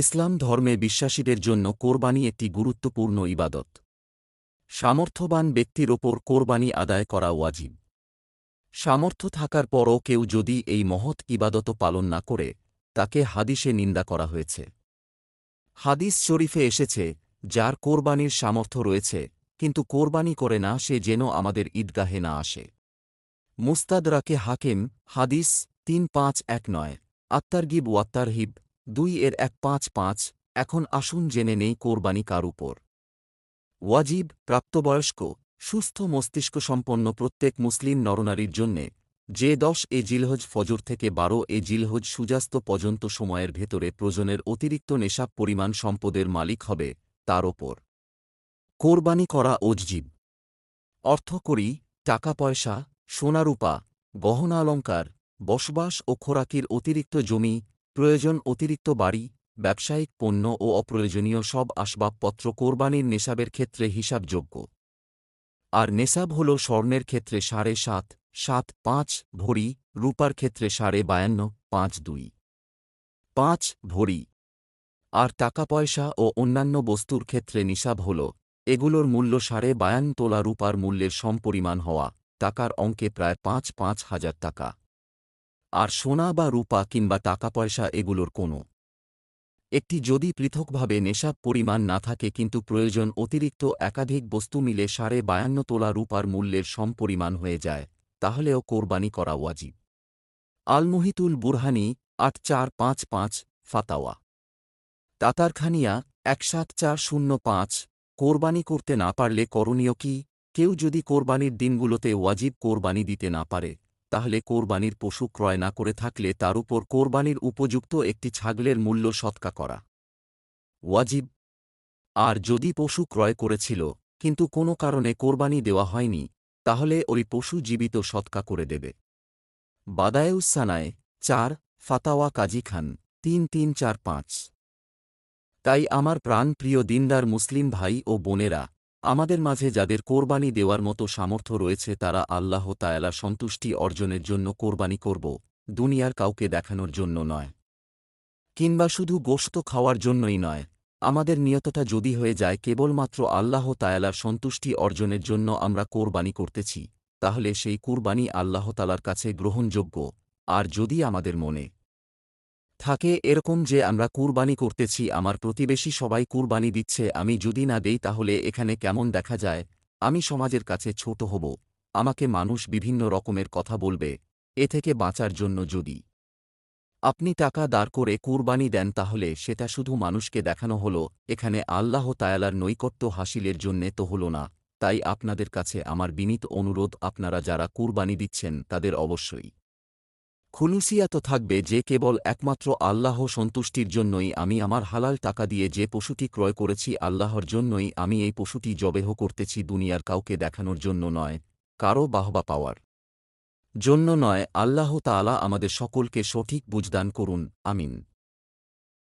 ইসলাম ধর্মে বিশ্বাসীদের জন্য কোরবানি একটি গুরুত্বপূর্ণ ইবাদত। সামর্থ্যবান ব্যক্তির ওপর কোরবানি আদায় করা ওয়াজিব। সামর্থ্য থাকার পরও কেউ যদি এই মহৎ ইবাদত পালন না করে, তাকে হাদিসে নিন্দা করা হয়েছে। হাদিস শরীফে এসেছে, যার কোরবানির সামর্থ্য রয়েছে, কিন্তু কোরবানি করে না, সে যেন আমাদের ঈদগাহে না আসে। মুস্তাদরাকে হাকিম, হাদিস তিন পাঁচ এক নয়, আত্মারগিব ওয়াত্তারহিব দুই এর এক পাঁচ পাঁচ, এখন আসুন জেনে নেই কোরবানি কার উপর। ওয়াজিব, প্রাপ্তবয়স্ক, সুস্থ মস্তিষ্কসম্পন্ন প্রত্যেক মুসলিম নরনারীর জন্যে, যে দশ এ জিলহজ ফজর থেকে বারো এ জিলহজ সূর্যাস্ত পর্যন্ত সময়ের ভেতরে প্রজনের অতিরিক্ত নেশাব পরিমাণ সম্পদের মালিক হবে, তার ওপর। কোরবানি করা ওজজিব অর্থকরী টাকা পয়সা সোনারূপা গহনা অলঙ্কার বসবাস ও খোরাকির অতিরিক্ত জমি প্রয়োজন অতিরিক্ত বাড়ি, ব্যবসায়িক পণ্য ও অপ্রয়োজনীয় সব আসবাবপত্র কোরবানির নেশাবের ক্ষেত্রে হিসাবযোগ্য। আর নেশাব হল স্বর্ণের ক্ষেত্রে সাড়ে সাত সাত পাঁচ ভরি, রূপার ক্ষেত্রে সাড়ে বায়ান্ন, পাঁচ দুই। পাঁচ ভরি। আর টাকা পয়সা ও অন্যান্য বস্তুর ক্ষেত্রে নিসাব হল, এগুলোর মূল্য সাড়ে বায়ান্ন তোলা রূপার মূল্যের সমপরিমাণ হওয়া, টাকার অঙ্কে প্রায় পাঁচ পাঁচ হাজার টাকা। আর সোনা বা রূপা কিংবা টাকা পয়সা এগুলোর কোনো। একটি যদি পৃথকভাবে নেশাব পরিমাণ না থাকে কিন্তু প্রয়োজন অতিরিক্ত একাধিক বস্তু মিলে সাড়ে বায়ান্ন তোলা রূপার মূল্যের সমপরিমাণ হয়ে যায়, তাহলেও কোরবানি করা ওয়াজিব। আলমহিতুল বুরহানি, আট চার পাঁচ পাঁচ, ফাতাওয়া। তাতারখানিয়া, এক সাত চার শূন্য পাঁচ, কোরবানি করতে না পারলে করণীয় কি? কেউ যদি কোরবানির দিনগুলোতে ওয়াজিব কোরবানি দিতে না পারে তাহলে কোরবানির পশু ক্রয় না করে থাকলে তার উপর কোরবানির উপযুক্ত একটি ছাগলের মূল্য সৎকা করা ওয়াজিব। আর যদি পশু ক্রয় করেছিল, কিন্তু কোনো কারণে কোরবানি দেওয়া হয়নি, তাহলে ওই পশু জীবিত সৎকা করে দেবে। বাদায়ুসানায় চার, ফাতাওয়া কাজী খান, তিন তিন, চার, পাঁচ। তাই আমার প্রাণ প্রিয় দিনদার মুসলিম ভাই ও বোনেরা আমাদের মাঝে যাদের কোরবানি দেওয়ার মতো সামর্থ্য রয়েছে, তারা আল্লাহ তায়ালা সন্তুষ্টি অর্জনের জন্য কোরবানি করব, দুনিয়ার কাউকে দেখানোর জন্য নয়। কিংবা শুধু গোশত খাওয়ার জন্যই নয়, আমাদের নিয়তটা যদি হয়ে যায়, কেবলমাত্র আল্লাহ তায়ালার সন্তুষ্টি অর্জনের জন্য আমরা কোরবানি করতেছি, তাহলে সেই কুরবানি আল্লাহ তালার কাছে গ্রহণযোগ্য, আর যদি আমাদের মনে থাকে এরকম যে আমরা কুরবানি করতেছি, আমার প্রতিবেশী সবাই কুরবানি দিচ্ছে, আমি যদি না দেই তাহলে এখানে কেমন দেখা যায়? আমি সমাজের কাছে ছোট হব, আমাকে মানুষ বিভিন্ন রকমের কথা বলবে, এ থেকে বাঁচার জন্য যদি আপনি টাকা দাঁড় করে কুরবানি দেন তাহলে সেটা শুধু মানুষকে দেখানো হল, এখানে আল্লাহ তায়ালার নৈকট্য হাসিলের জন্যে তো হল না, তাই আপনাদের কাছে আমার বিনীত অনুরোধ, আপনারা যারা কুরবানি দিচ্ছেন তাদের অবশ্যই খুলুসিয়া তো থাকবে যে কেবল একমাত্র আল্লাহ সন্তুষ্টির জন্যই আমি আমার হালাল টাকা দিয়ে যে পশুটি ক্রয় করেছি আল্লাহর জন্যই আমি এই পশুটি জবেহ করতেছি দুনিয়ার কাউকে দেখানোর জন্য নয়, কারও বাহবা পাওয়ার জন্য নয়। আল্লাহ তালা আমাদের সকলকে সঠিক বুঝদান করুন, আমিন।